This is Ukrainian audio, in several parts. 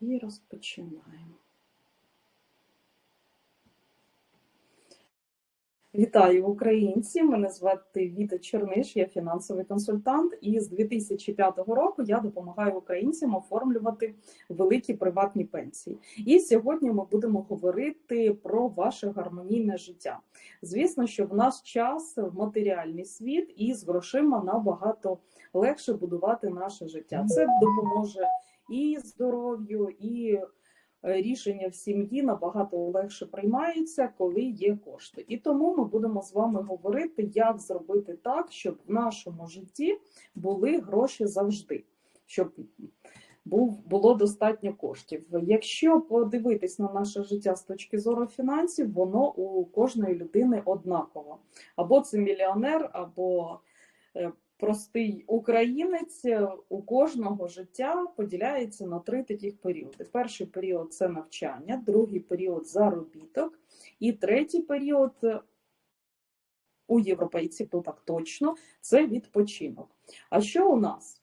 І розпочинаємо. Вітаю українці! Мене звати Віта Черниш, я фінансовий консультант, і з 2005 року я допомагаю українцям оформлювати великі приватні пенсії. І сьогодні ми будемо говорити про ваше гармонійне життя. Звісно, що в наш час в матеріальний світ і з грошима набагато легше будувати наше життя. Це допоможе і здоров'ю, і Е, рішення в сім'ї набагато легше приймаються, коли є кошти. І тому ми будемо з вами говорити, як зробити так, щоб в нашому житті були гроші завжди, щоб був було достатньо коштів. Якщо подивитись на наше життя з точки зору фінансів, воно у кожної людини однаково. Або це мільйонер, або е, простий українець е, у кожного життя поділяється на три таких періоди. Перший період це навчання, другий період заробіток, і третій період у європейців, то так точно, це відпочинок. А що у нас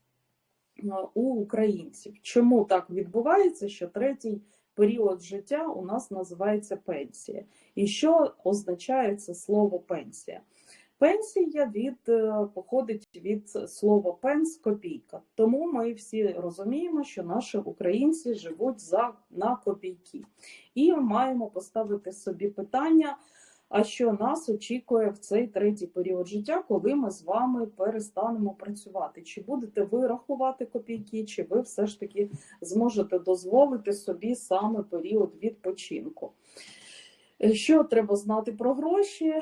е, у українців? Чому так відбувається, що третій період життя у нас називається пенсія? І що означає це слово пенсія? Пенсія від е, походить від слова пенс копійка. Тому ми всі розуміємо, що наші українці живуть за на копійки, і маємо поставити собі питання. А що нас очікує в цей третій період життя, коли ми з вами перестанемо працювати? Чи будете ви рахувати копійки, чи ви все ж таки зможете дозволити собі саме період відпочинку? Е, що треба знати про гроші?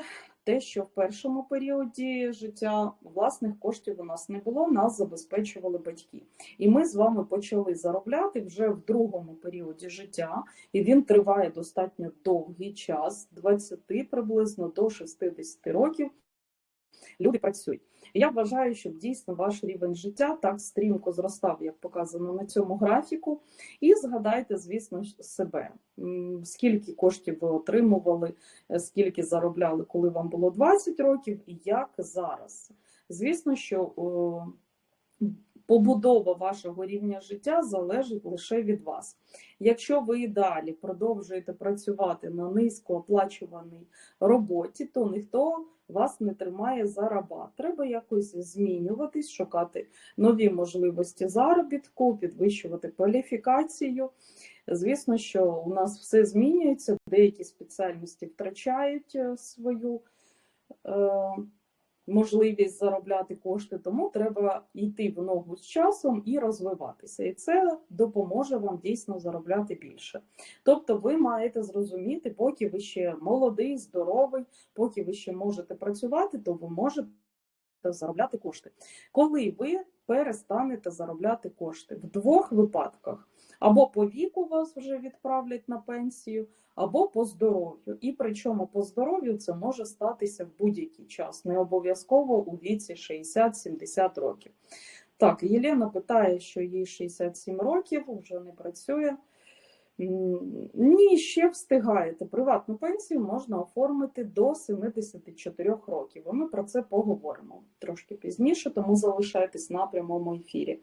Те, що в першому періоді життя власних коштів у нас не було, нас забезпечували батьки. І ми з вами почали заробляти вже в другому періоді життя, і він триває достатньо довгий час, 20 приблизно до 60 років. Люди працюють. Я вважаю, щоб дійсно ваш рівень життя так стрімко зростав, як показано на цьому графіку. І згадайте, звісно, себе, скільки коштів ви отримували, е, скільки заробляли, коли вам було 20 років, і як зараз. Звісно, що побудова вашого рівня життя залежить лише від вас. Якщо ви і далі продовжуєте працювати на низькооплачуваній роботі, то ніхто вас не тримає за раба. Треба якось змінюватись, шукати нові можливості заробітку, підвищувати кваліфікацію. Звісно, що у нас все змінюється, деякі спеціальності втрачають е, свою. Е можливість заробляти кошти, тому треба йти в ногу з часом і розвиватися. І це допоможе вам дійсно заробляти більше. Тобто, ви маєте зрозуміти, поки ви ще молодий, здоровий, поки ви ще можете працювати, то ви можете заробляти кошти. Коли ви перестанете заробляти кошти в двох випадках. Або по віку вас вже відправлять на пенсію, або по здоров'ю. І причому по здоров'ю це може статися в будь-який час, не обов'язково у віці 60-70 років. Так, Єлена питає, що їй 67 років, вже не працює. Ні, ще встигаєте. Приватну пенсію можна оформити до 74 років. Ми про це поговоримо трошки пізніше, тому залишайтесь на прямому ефірі.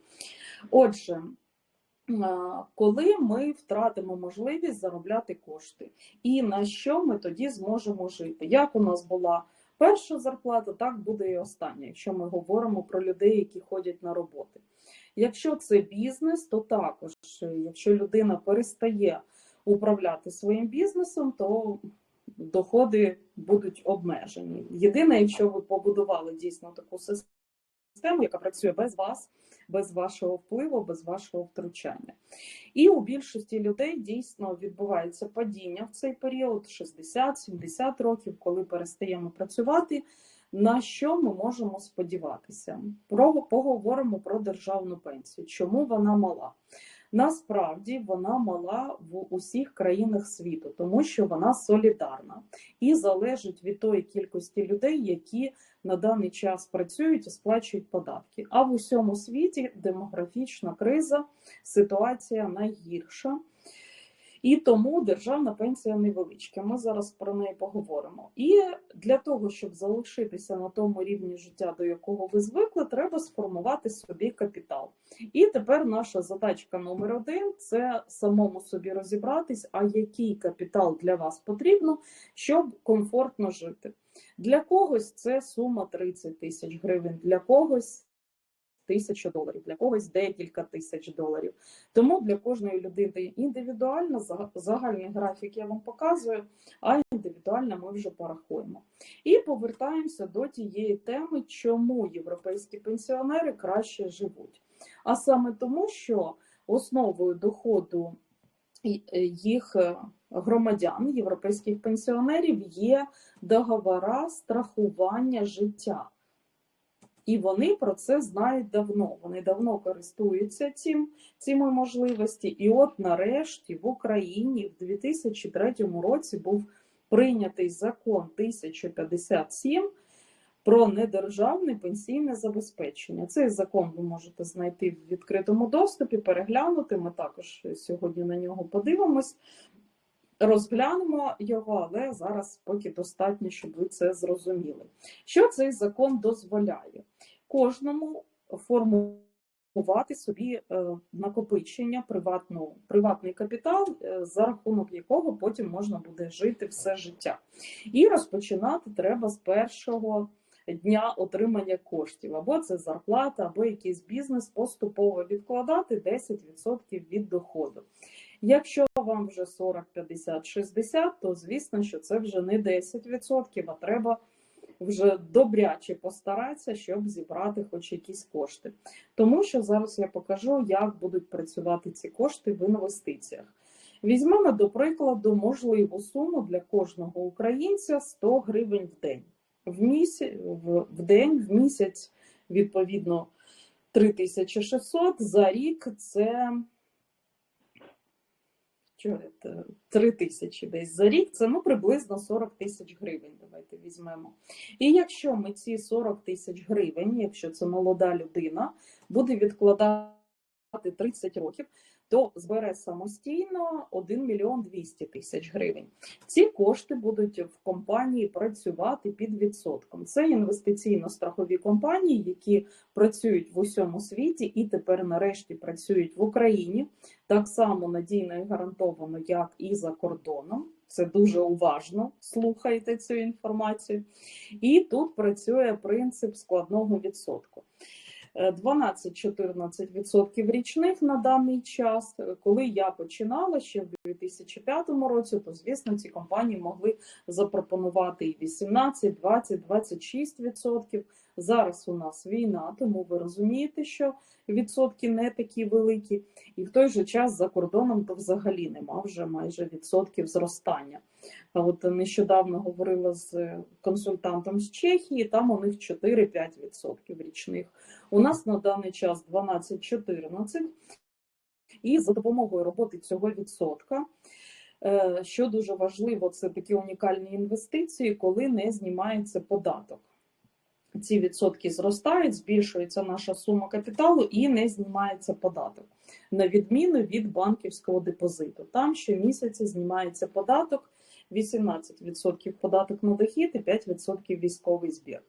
Отже, коли ми втратимо можливість заробляти кошти, і на що ми тоді зможемо жити? Як у нас була перша зарплата, так буде і остання, якщо ми говоримо про людей, які ходять на роботи. Якщо це бізнес, то також, якщо людина перестає управляти своїм бізнесом, то доходи будуть обмежені. Єдине, якщо ви побудували дійсно таку систему, яка працює без вас, без вашого впливу, без вашого втручання. І у більшості людей дійсно відбувається падіння в цей період 60-70 років, коли перестаємо працювати. На що ми можемо сподіватися? Про поговоримо про державну пенсію. Чому вона мала? Насправді вона мала в усіх країнах світу, тому що вона солідарна і залежить від тої кількості людей, які на даний час працюють і сплачують податки. А в усьому світі демографічна криза, ситуація найгірша. І тому державна пенсія невеличка. Ми зараз про неї поговоримо. І для того, щоб залишитися на тому рівні життя, до якого ви звикли, треба сформувати собі капітал. І тепер наша задачка номер один це самому собі розібратись, а який капітал для вас потрібно, щоб комфортно жити. Для когось це сума 30 тисяч гривень, для когось тисячу доларів, для когось декілька тисяч доларів. Тому для кожної людини індивідуально загальний графік я вам показую, а індивідуально ми вже порахуємо. І повертаємося до тієї теми, чому європейські пенсіонери краще живуть. А саме тому, що основою доходу е, їх е, громадян, європейських пенсіонерів, є договора страхування життя. І вони про це знають давно. Вони давно користуються цим, цими можливості. І от нарешті в Україні в 2003 році був прийнятий закон 1057 про недержавне пенсійне забезпечення. Цей закон ви можете знайти в відкритому доступі, переглянути. Ми також сьогодні на нього подивимось. Розглянемо його, але зараз поки достатньо, щоб ви це зрозуміли. Що цей закон дозволяє? Кожному формувати собі е, накопичення, приватну, приватний капітал, е, за рахунок якого потім можна буде жити все життя. І розпочинати треба з першого дня отримання коштів, або це зарплата, або якийсь бізнес поступово відкладати 10% від доходу. Якщо вам вже 40, 50, 60, то звісно, що це вже не 10%, а треба вже добряче постаратися, щоб зібрати хоч якісь кошти. Тому що зараз я покажу, як будуть працювати ці кошти в інвестиціях. Візьмемо, до прикладу, можливу суму для кожного українця 100 гривень в день. В, місяць, в, в день, в місяць, відповідно, 3600, за рік це 3 тисячі десь за рік, це ну приблизно 40 тисяч гривень. Давайте візьмемо. І якщо ми ці 40 тисяч гривень, якщо це молода людина, буде відкладати 30 років, то збере самостійно 1 мільйон 200 тисяч гривень. Ці кошти будуть в компанії працювати під відсотком. Це інвестиційно-страхові компанії, які працюють в усьому світі і тепер нарешті працюють в Україні так само надійно і гарантовано, як і за кордоном. Це дуже уважно слухайте цю інформацію. І тут працює принцип складного відсотку. 12-14% річних на даний час. Коли я починала ще в 2005 році, то звісно ці компанії могли запропонувати і 18, 20, 26%. Зараз у нас війна, тому ви розумієте, що відсотки не такі великі, і в той же час за кордоном то взагалі нема вже майже відсотків зростання. А от нещодавно говорила з консультантом з Чехії, там у них 4-5% річних. У нас на даний час 12-14%. І за допомогою роботи цього відсотка, е, що дуже важливо, це такі унікальні інвестиції, коли не знімається податок. Ці відсотки зростають, збільшується наша сума капіталу і не знімається податок, на відміну від банківського депозиту. Там щомісяця знімається податок, 18% податок на дохід і 5% військовий збір.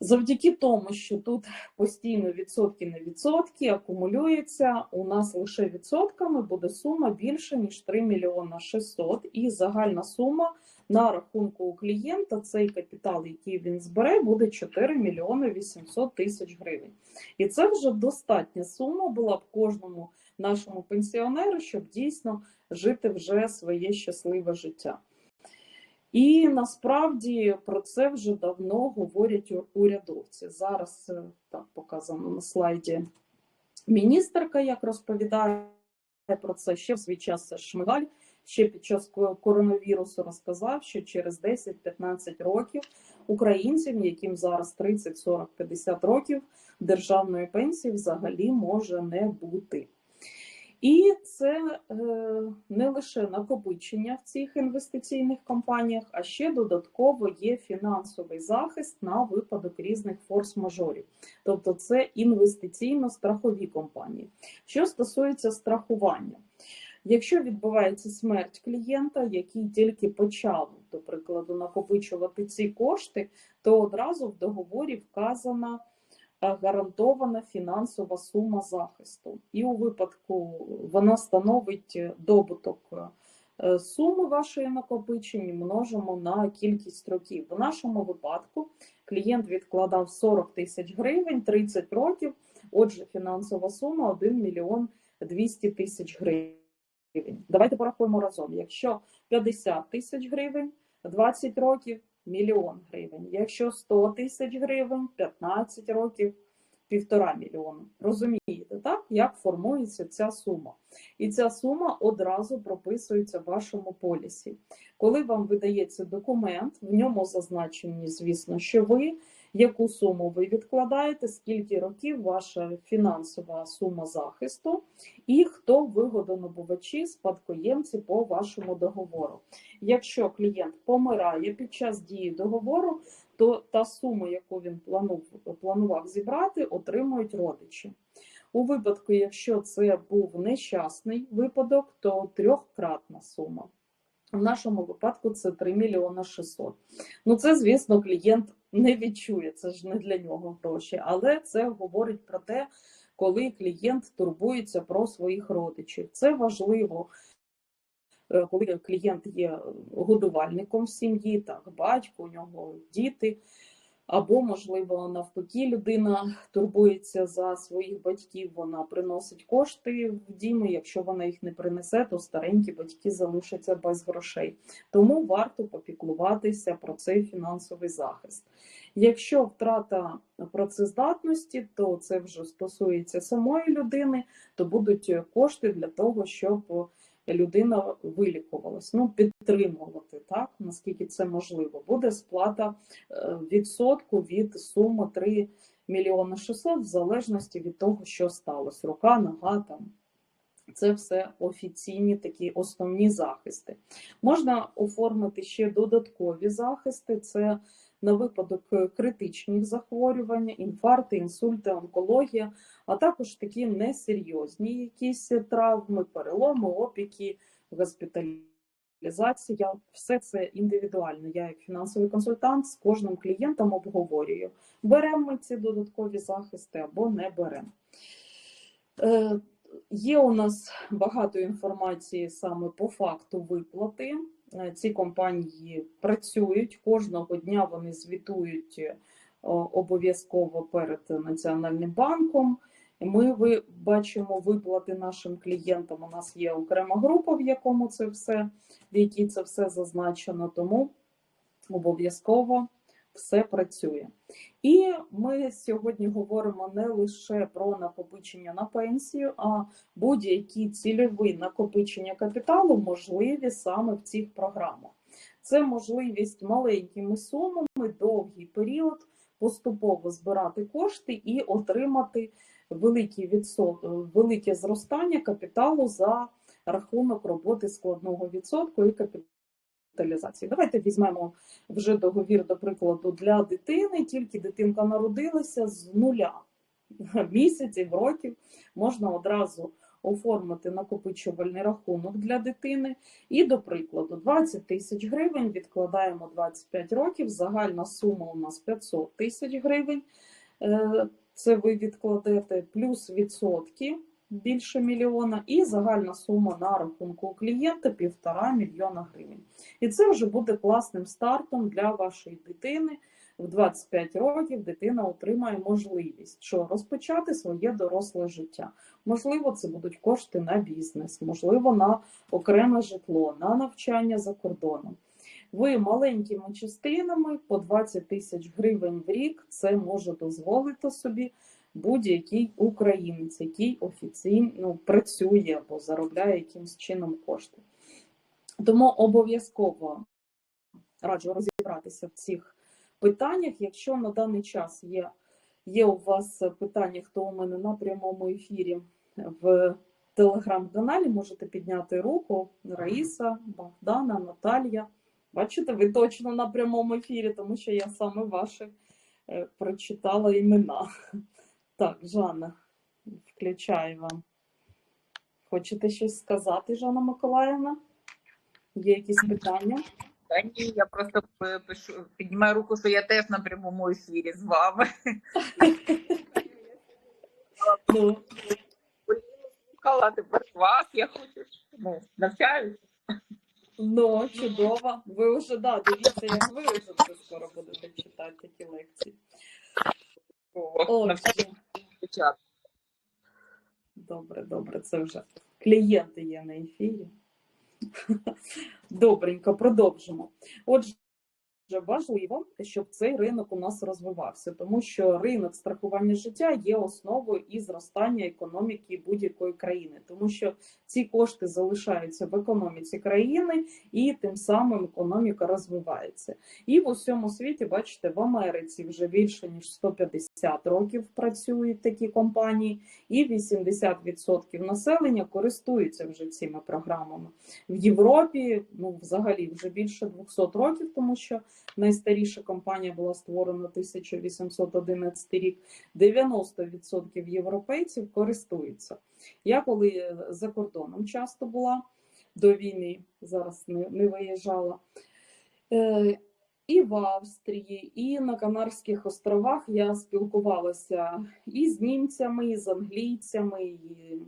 Завдяки тому, що тут постійно відсотки на відсотки акумулюються, у нас лише відсотками буде сума більше ніж 3 мільйона 600 і загальна сума на рахунку у клієнта цей капітал, який він збере, буде 4 мільйони 800 тисяч гривень. І це вже достатня сума була б кожному нашому пенсіонеру, щоб дійсно жити вже своє щасливе життя. І насправді про це вже давно говорять урядовці. Зараз е, так показано на слайді міністерка, як розповідає про це ще в свій час Шмигаль. Ще під час коронавірусу розказав, що через 10-15 років українцям, яким зараз 30, 40, 50 років, державної пенсії взагалі може не бути. І це е, не лише накопичення в цих інвестиційних компаніях, а ще додатково є фінансовий захист на випадок різних форс-мажорів. Тобто це інвестиційно-страхові компанії. Що стосується страхування, Якщо відбувається смерть клієнта, який тільки почав, до прикладу, накопичувати ці кошти, то одразу в договорі вказана е, гарантована фінансова сума захисту. І у випадку вона становить добуток е, суми вашої накопичення, множимо на кількість років. В нашому випадку клієнт відкладав 40 тисяч гривень, 30 років. Отже, фінансова сума 1 мільйон 200 тисяч гривень. Давайте порахуємо разом. Якщо 50 тисяч гривень, 20 років мільйон гривень. Якщо 100 тисяч гривень, 15 років півтора мільйону. Розумієте, так? Як формується ця сума? І ця сума одразу прописується в вашому полісі. Коли вам видається документ, в ньому зазначені, звісно, що ви яку суму ви відкладаєте, скільки років ваша фінансова сума захисту, і хто вигодонабувачі, спадкоємці по вашому договору. Якщо клієнт помирає під час дії договору, то та сума, яку він планував зібрати, отримують родичі. У випадку, якщо це був нещасний випадок, то трьохкратна сума. В нашому випадку це 3 мільйона 600. Ну, це, звісно, клієнт не відчує, це ж не для нього гроші, але це говорить про те, коли клієнт турбується про своїх родичів. Це важливо, е, коли клієнт є годувальником в сім'ї, так, батько, у нього діти. Або, можливо, навпаки, людина турбується за своїх батьків, вона приносить кошти в дім, і Якщо вона їх не принесе, то старенькі батьки залишаться без грошей. Тому варто попіклуватися про цей фінансовий захист. Якщо втрата працездатності, то це вже стосується самої людини, то будуть кошти для того, щоб людина вилікувалась. Ну, підтримувати так, наскільки це можливо. Буде сплата е, відсотку від суми 3 мільйони 600 в залежності від того, що сталося. Рука, нога там. Це все офіційні такі основні захисти. Можна оформити ще додаткові захисти. Це на випадок е, критичних захворювань, інфаркти, інсульти, онкологія, а також такі несерйозні якісь травми, переломи, опіки, госпіталізація. Все це індивідуально. Я, як фінансовий консультант, з кожним клієнтом обговорюю, беремо ми ці додаткові захисти або не беремо. Е, Є у нас багато інформації саме по факту виплати. Е, ці компанії працюють кожного дня. Вони звітують е, обов'язково перед Національним банком. Ми бачимо виплати нашим клієнтам. У нас є окрема група, в якому це все, в якій це все зазначено, тому обов'язково все працює. І ми сьогодні говоримо не лише про накопичення на пенсію, а будь-які цільові накопичення капіталу можливі саме в цих програмах. Це можливість маленькими сумами довгий період поступово збирати кошти і отримати великі відсот... велике зростання капіталу за рахунок роботи складного відсотку і капіталу госпіталізації. Давайте візьмемо вже договір, до прикладу, для дитини, тільки дитинка народилася з нуля місяців, років, можна одразу оформити накопичувальний рахунок для дитини. І, до прикладу, 20 тисяч гривень відкладаємо 25 років, загальна сума у нас 500 тисяч гривень. Е, це ви відкладете плюс відсотки більше мільйона, і загальна сума на рахунку клієнта півтора мільйона гривень. І це вже буде класним стартом для вашої дитини. В 25 років дитина отримає можливість що розпочати своє доросле життя. Можливо, це будуть кошти на бізнес, можливо, на окреме житло, на навчання за кордоном. Ви маленькими частинами по 20 тисяч гривень в рік це може дозволити собі будь-який українець, який офіційно ну, працює або заробляє якимось чином кошти. Тому обов'язково раджу розібратися в цих питаннях. Якщо на даний час є є у вас питання, хто у мене на прямому ефірі в телеграм-каналі, можете підняти руку Раїса, Богдана, Наталія. Бачите, ви точно на прямому ефірі, тому що я саме ваші е, прочитала імена. Так, Жанна, включаю вам. Хочете щось сказати, Жанна Миколаївна? Є якісь питання? Та ні, я просто пишу, піднімаю руку, що я теж на прямому ефірі з вами. Ну, Слухала тепер вас, я хочу ну, навчаюся. ну чудово. Ви вже да, дивіться, як ви вже скоро будете читати такі лекції. О, О, почати. Добре, добре, це вже клієнти є на ефірі. Добренько, продовжимо. Отже, важливо, щоб цей ринок у нас розвивався, тому що ринок страхування життя є основою і зростання економіки будь-якої країни, тому що ці кошти залишаються в економіці країни, і тим самим економіка розвивається. І в усьому світі, бачите, в Америці вже більше ніж 150 років працюють такі компанії, і 80% населення користуються вже цими програмами. В Європі ну взагалі вже більше 200 років, тому що найстаріша компанія була створена 1811 рік. 90% європейців користуються. Я коли за кордоном часто була до війни, зараз не, не виїжджала. Е, і в Австрії, і на Канарських островах я спілкувалася і з німцями, і з англійцями, і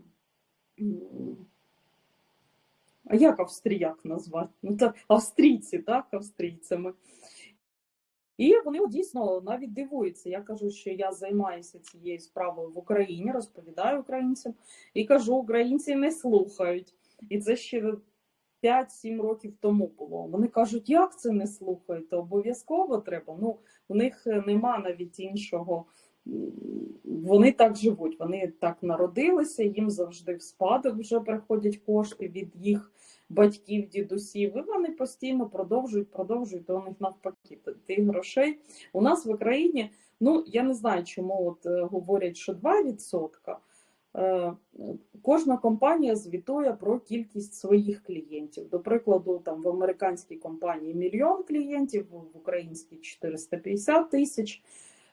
а як австріяк назвати? Ну так, австрійці, так, австрійцями. І вони дійсно навіть дивуються. Я кажу, що я займаюся цією справою в Україні, розповідаю українцям і кажу, українці не слухають. І це ще 5-7 років тому було. Вони кажуть, як це не слухаєте? Обов'язково треба. Ну, у них нема навіть іншого. Вони так живуть, вони так народилися, їм завжди в спадок вже приходять кошти від їх батьків, дідусів, і вони постійно продовжують, продовжують, то у них навпаки тих грошей. У нас в Україні, ну я не знаю, чому от е, говорять, що 2%. Е, Кожна компанія звітує про кількість своїх клієнтів. До прикладу, там в американській компанії мільйон клієнтів, в українській 450 тисяч.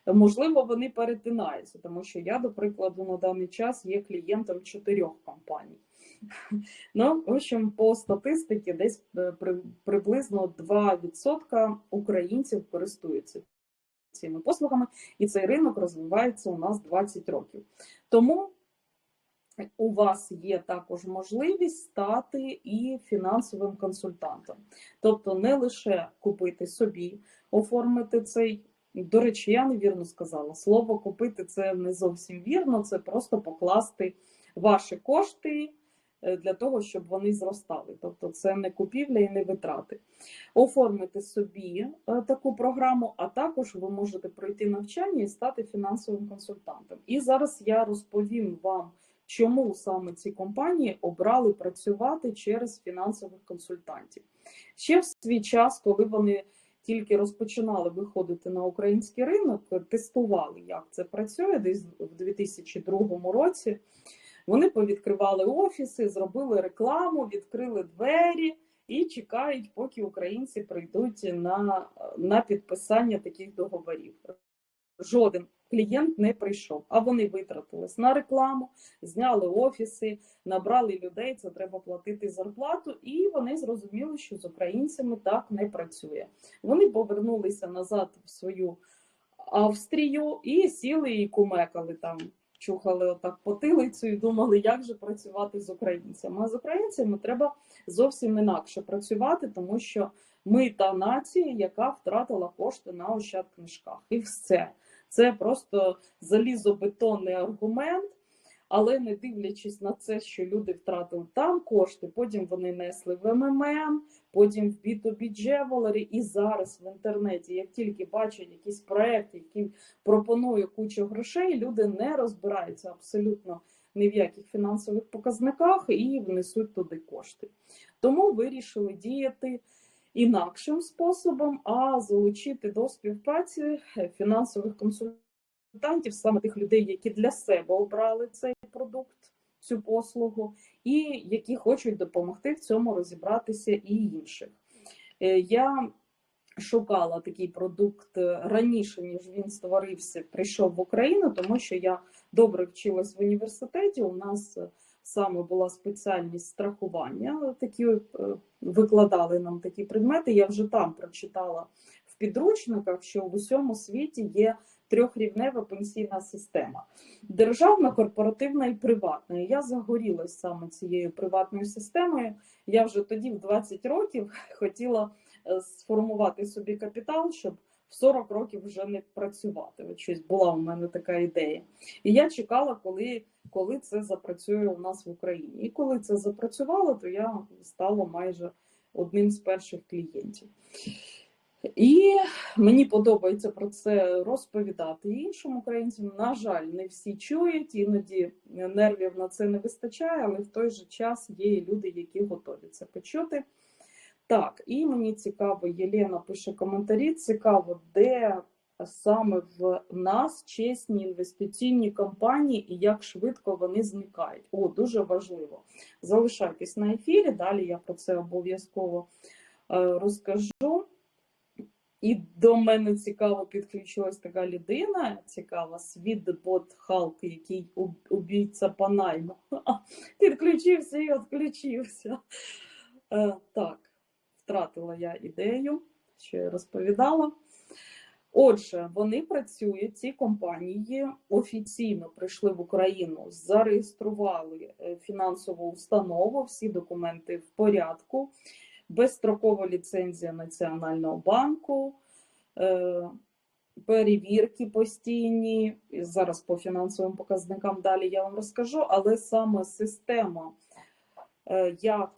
Можливо, вони перетинаються, тому що я, до прикладу, на даний час є клієнтом чотирьох компаній. Ну, в общем, по статистиці, десь е, при- приблизно 2% українців користуються цими послугами, і цей ринок розвивається у нас 20 років. Тому у вас є також можливість стати і фінансовим консультантом. Тобто не лише купити собі, оформити цей. До речі, я невірно сказала. Слово купити це не зовсім вірно, це просто покласти ваші кошти е, для того, щоб вони зростали. Тобто це не купівля і не витрати. Оформити собі е, таку програму, а також ви можете пройти навчання і стати фінансовим консультантом. І зараз я розповім вам, чому саме ці компанії обрали працювати через фінансових консультантів. Ще в свій час, коли вони тільки розпочинали виходити на український ринок, тестували, як це працює, десь в 2002 році. Вони повідкривали офіси, зробили рекламу, відкрили двері і чекають, поки українці прийдуть на, на підписання таких договорів. Жоден клієнт не прийшов, а вони витратились на рекламу, зняли офіси, набрали людей, це треба платити зарплату, і вони зрозуміли, що з українцями так не працює. Вони повернулися назад в свою Австрію і сіли і кумекали там, чухали отак потилицю і думали, як же працювати з українцями. А з українцями треба зовсім інакше працювати, тому що ми та нація, яка втратила кошти на ощадкнижках. І все. Це просто залізобетонний аргумент. Але не дивлячись на це, що люди втратили там кошти, потім вони несли в МММ, потім в B2B Джевелері, і зараз в інтернеті, як тільки бачать якийсь проект, який пропонує кучу грошей, люди не розбираються абсолютно ні в яких фінансових показниках і внесуть туди кошти. Тому вирішили діяти інакшим способом, а залучити до співпраці фінансових консультантів, саме тих людей, які для себе обрали цей продукт, цю послугу, і які хочуть допомогти в цьому розібратися і інших. Е, Я шукала такий продукт е, раніше, ніж він створився, прийшов в Україну, тому що я добре вчилась в університеті. У нас саме була спеціальність страхування. Такі е, викладали нам такі предмети. Я вже там прочитала в підручниках, що в усьому світі є трьохрівнева пенсійна система: державна, корпоративна і приватна. Я загорілась саме цією приватною системою. Я вже тоді, в 20 років, хотіла е, сформувати собі капітал, щоб в 40 років вже не працювати. От щось була у мене така ідея. І я чекала, коли, коли це запрацює у нас в Україні. І коли це запрацювало, то я стала майже одним з перших клієнтів. І мені подобається про це розповідати іншим українцям. На жаль, не всі чують, іноді нервів на це не вистачає, але в той же час є люди, які готові це почути. Так, і мені цікаво, Єлена пише коментарі. Цікаво, де саме в нас чесні інвестиційні компанії і як швидко вони зникають. О, дуже важливо. Залишайтесь на ефірі. Далі я про це обов'язково е, розкажу. І до мене цікаво підключилась така людина, цікава, світбот Халк, який уб- убійця по найму. Підключився і відключився. Е, так, втратила я ідею, що я розповідала. Отже, вони працюють, ці компанії офіційно прийшли в Україну, зареєстрували е, фінансову установу, всі документи в порядку, безстрокова ліцензія Національного банку, е, перевірки постійні. Зараз по фінансовим показникам далі я вам розкажу, але саме система, е, як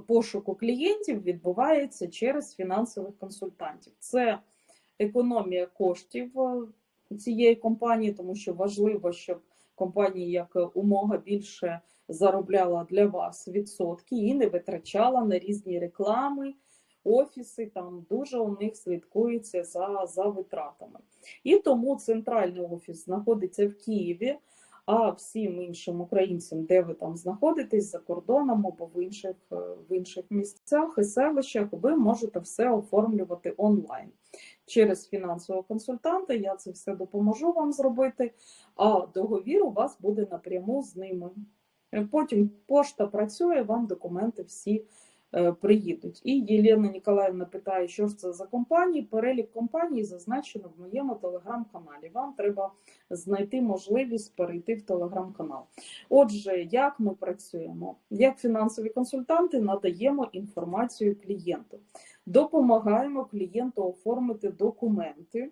пошуку клієнтів відбувається через фінансових консультантів. Це економія коштів е, цієї компанії, тому що важливо, щоб компанія як умога більше заробляла для вас відсотки і не витрачала на різні реклами, офіси. Там дуже у них слідкується за, за витратами. І тому центральний офіс знаходиться в Києві. А всім іншим українцям, де ви там знаходитесь за кордоном або в інших, е, в інших місцях і селищах, ви можете все оформлювати онлайн. Через фінансового консультанта я це все допоможу вам зробити, а договір у вас буде напряму з ними. Потім пошта працює, вам документи всі приїдуть. І Єлена Ніколаївна питає, що ж це за компанії. Перелік компаній зазначено в моєму телеграм-каналі. Вам треба знайти можливість перейти в телеграм-канал. Отже, як ми працюємо? Як фінансові консультанти надаємо інформацію клієнту, допомагаємо клієнту оформити документи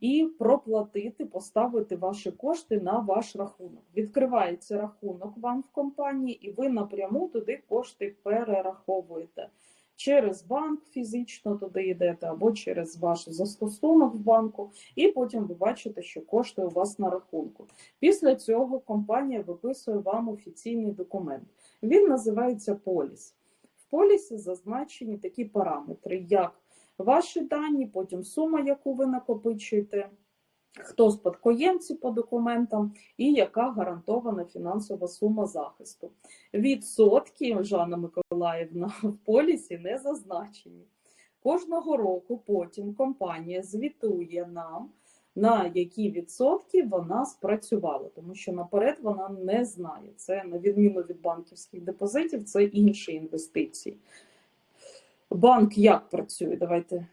і проплатити, поставити ваші кошти на ваш рахунок. Відкривається рахунок вам в компанії, і ви напряму туди кошти перераховуєте. Через банк фізично туди йдете, або через ваш застосунок в банку, і потім ви бачите, що кошти у вас на рахунку. Після цього компанія виписує вам офіційний документ. Він називається поліс. Полісі зазначені такі параметри, як ваші дані, потім сума, яку ви накопичуєте, хто спадкоємці по документам і яка гарантована фінансова сума захисту. Відсотки Жанна Миколаївна в полісі не зазначені. Кожного року потім компанія звітує нам, на які відсотки вона спрацювала, тому що наперед вона не знає. Це на відміну від банківських депозитів, це інші інвестиції. Банк як працює? Давайте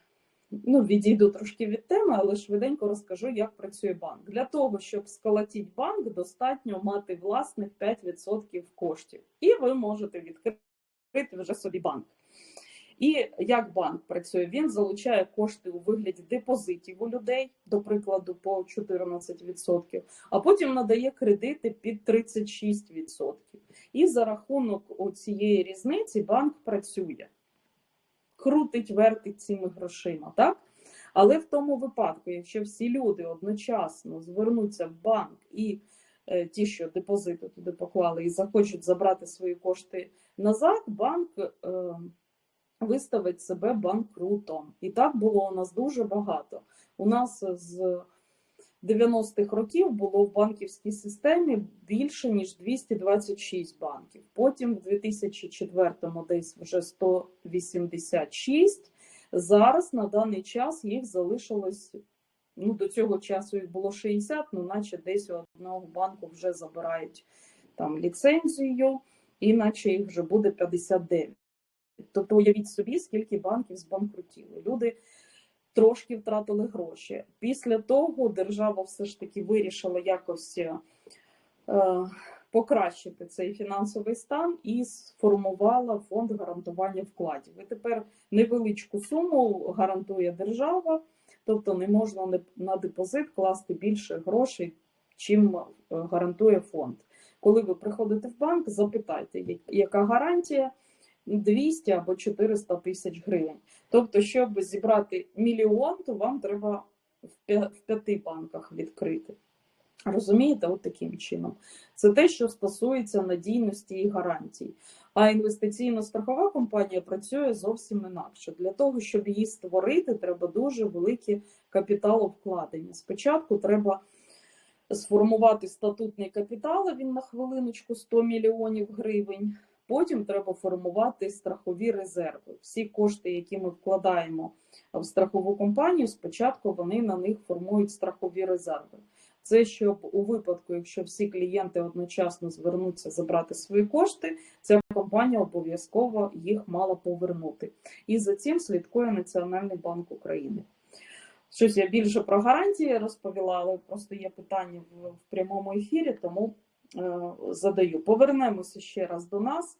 ну, відійду трошки від теми, але швиденько розкажу, як працює банк. Для того, щоб сколотити банк, достатньо мати власних 5% коштів. І ви можете відкрити вже собі банк. І як банк працює? Він залучає кошти у вигляді депозитів у людей, до прикладу, по 14%, а потім надає кредити під 36%. І за рахунок цієї різниці банк працює крутить, вертить цими грошима, так? Але в тому випадку, якщо всі люди одночасно звернуться в банк і е, ті, що депозити туди поклали, і захочуть забрати свої кошти назад, банк е, виставить себе банкрутом. І так було у нас дуже багато. У нас з 90-х років було в банківській системі більше ніж 226 банків. Потім в 2004-му десь вже 186. Зараз на даний час їх залишилось Ну, до цього часу їх було 60, ну наче десь у одного банку вже забирають там ліцензію, і наче їх вже буде 59. Тобто уявіть собі, скільки банків збанкрутіли. Люди трошки втратили гроші. Після того держава все ж таки вирішила якось е, покращити цей фінансовий стан і сформувала фонд гарантування вкладів. І тепер невеличку суму гарантує держава, тобто не можна на депозит класти більше грошей, чим е, гарантує фонд. Коли ви приходите в банк, запитайте, яка гарантія 200 або 400 тисяч гривень. Тобто, щоб зібрати мільйон, то вам треба в п'яти банках відкрити. Розумієте, от таким чином. Це те, що стосується надійності і гарантій. А інвестиційно-страхова компанія працює зовсім інакше. Для того, щоб її створити, треба дуже великі капіталовкладення. Спочатку треба сформувати статутний капітал, він на хвилиночку 100 мільйонів гривень. Потім треба формувати страхові резерви. Всі кошти, які ми вкладаємо в страхову компанію, спочатку вони на них формують страхові резерви. Це щоб у випадку, якщо всі клієнти одночасно звернуться забрати свої кошти, ця компанія обов'язково їх мала повернути. І за цим слідкує Національний банк України. Щось я більше про гарантії розповіла, але просто є питання в, прямому ефірі, тому задаю. Повернемося ще раз до нас.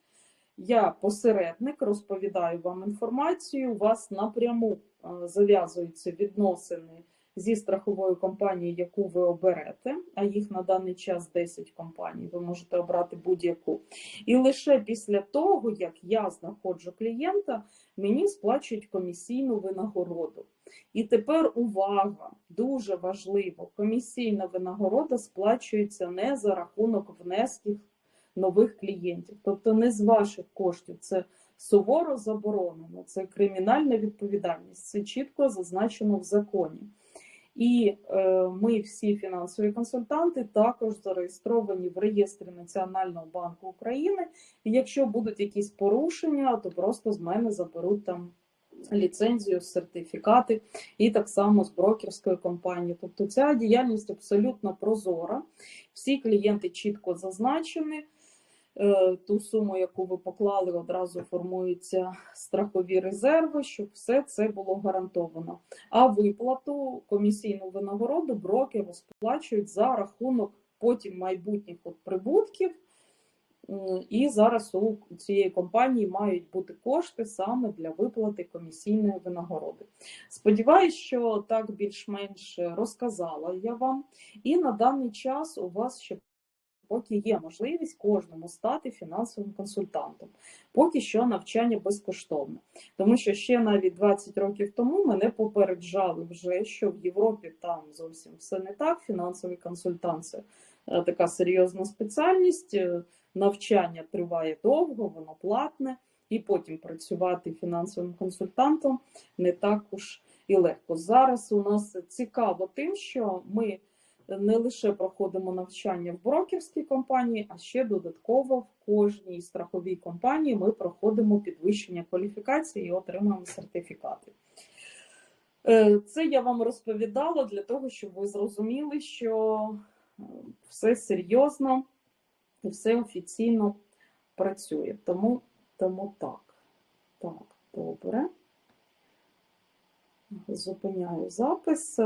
Я посередник, розповідаю вам інформацію. У вас напряму е, зав'язуються відносини зі страховою компанією, яку ви оберете, а їх на даний час 10 компаній, ви можете обрати будь-яку. І лише після того, як я знаходжу клієнта, мені сплачують комісійну винагороду. І тепер увага, дуже важливо, комісійна винагорода сплачується не за рахунок внесків нових клієнтів, тобто не з ваших коштів. Це суворо заборонено, це кримінальна відповідальність, це чітко зазначено в законі. І е, ми, всі фінансові консультанти, також зареєстровані в реєстрі Національного банку України. І якщо будуть якісь порушення, то просто з мене заберуть там ліцензію, сертифікати, і так само з брокерської компанії. Тобто ця діяльність абсолютно прозора. Всі клієнти чітко зазначені. Е, Ту суму, яку ви поклали, одразу формуються страхові резерви, щоб все це було гарантовано. А виплату комісійну винагороду брокеру сплачують за рахунок потім майбутніх прибутків. І зараз у цієї компанії мають бути кошти саме для виплати комісійної винагороди. Сподіваюсь, що так більш-менш розказала я вам. І на даний час у вас ще поки є можливість кожному стати фінансовим консультантом. Поки що навчання безкоштовне. Тому що ще навіть 20 років тому мене попереджали вже, що в Європі там зовсім все не так. Фінансовий консультант це е, така серйозна спеціальність. Навчання триває довго, воно платне, і потім працювати фінансовим консультантом не так уж і легко. Зараз у нас цікаво тим, що ми не лише проходимо навчання в брокерській компанії, а ще додатково в кожній страховій компанії ми проходимо підвищення кваліфікації і отримуємо сертифікати. Е, Це я вам розповідала для того, щоб ви зрозуміли, що е, все серйозно і все офіційно працює. Тому, тому так. Так, добре. Зупиняю запис.